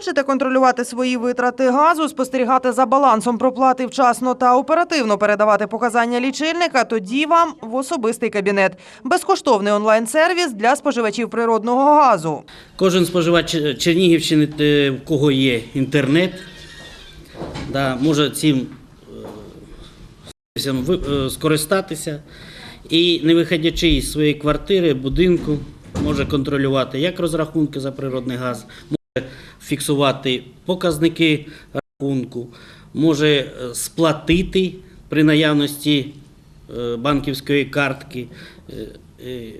Хочете контролювати свої витрати газу, спостерігати за балансом проплати вчасно та оперативно передавати показання лічильника? Тоді вам в особистий кабінет. Безкоштовний онлайн-сервіс для споживачів природного газу. Кожен споживач Чернігівщини, в кого є інтернет, може цим е, е, скористатися і, не виходячи із своєї квартири, будинку, може контролювати як розрахунки за природний газ, фіксувати показники рахунку, може е, сплатити при наявності е, банківської картки. е,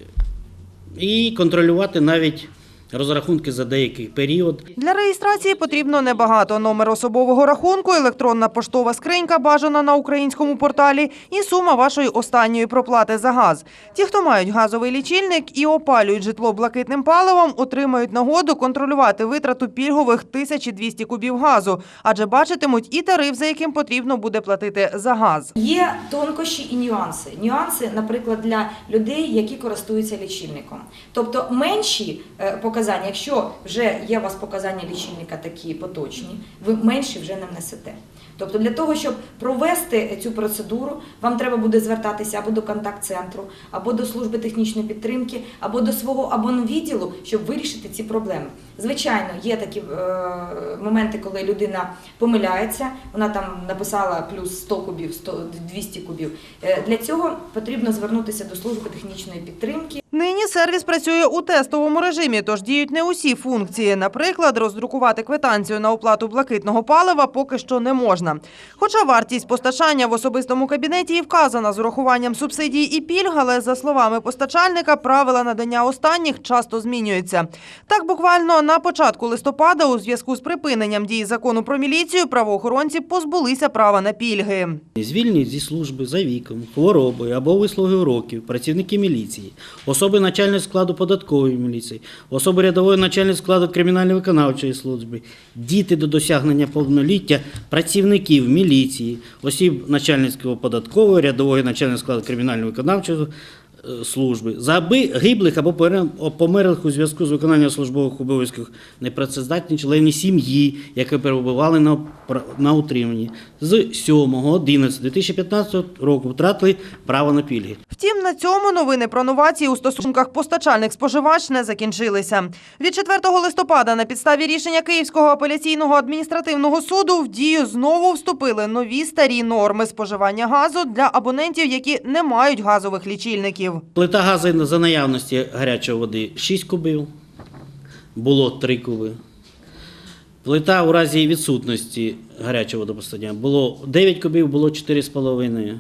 і контролювати навіть розрахунки за деякий період. Для реєстрації потрібно небагато. Номер особового рахунку, електронна поштова скринька, бажана на українському порталі, і сума вашої останньої проплати за газ. Ті, хто мають газовий лічильник і опалюють житло блакитним паливом, отримають нагоду контролювати витрату пільгових 1200 кубів газу, адже бачитимуть і тариф, за яким потрібно буде платити за газ. Є тонкощі і нюанси. Нюанси, наприклад, для людей, які користуються лічильником. Тобто менші е, показання, якщо вже є у вас показання лічильника такі поточні, ви менші вже не внесете. Тобто для того, щоб провести цю процедуру, вам треба буде звертатися або до контакт-центру, або до служби технічної підтримки, або до свого абонвідділу, щоб вирішити ці проблеми. Звичайно, є такі е, моменти, коли людина помиляється, вона там написала плюс 100 кубів, 100, 200 кубів. Е, Для цього потрібно звернутися до служби технічної підтримки. Сервіс працює у тестовому режимі, тож діють не усі функції. Наприклад, роздрукувати квитанцію на оплату блакитного палива поки що не можна. Хоча вартість постачання в особистому кабінеті і вказана з урахуванням субсидій і пільг, але за словами постачальника, правила надання останніх часто змінюються. Так, буквально на початку листопада, у зв'язку з припиненням дії закону про міліцію, правоохоронці позбулися права на пільги. Звільнені зі служби за віком, хворобою або вислугою років, працівники міліції, особи начального складу податкової міліції, особи рядової начальник складу кримінально-виконавчої служби, діти до досягнення повноліття, працівників міліції, осіб начальницького податкової, рядової начальник складу кримінально-виконавчої служби, загиблих або померлих у зв'язку з виконанням службових обов'язків непрацездатні члени сім'ї, які перебували на, на утриманні, з 7.11.2015 року втратили право на пільги. Втім, на цьому новини про новації у стосунках постачальник споживач не закінчилися. Від 4 листопада на підставі рішення Київського апеляційного адміністративного суду в дію знову вступили нові старі норми споживання газу для абонентів, які не мають газових лічильників. Плита газу за наявності гарячої води 6 кубів, було 3 куби. Плита у разі відсутності гарячого водопостачання було 9 кубів, було 4,5.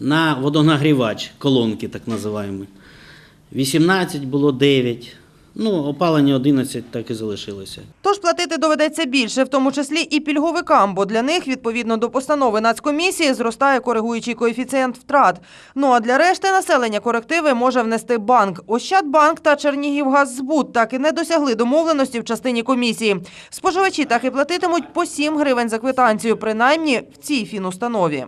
На водонагрівач, колонки так називаємо, 18 було 9. Ну, опалення 11 так і залишилося. Тож платити доведеться більше, в тому числі і пільговикам, бо для них, відповідно до постанови Нацкомісії, зростає коригуючий коефіцієнт втрат. Ну а для решти населення корективи може внести банк. Ощадбанк та Чернігівгаззбут так і не досягли домовленості в частині комісії. Споживачі так і платитимуть по 7 гривень за квитанцію, принаймні в цій фінустанові.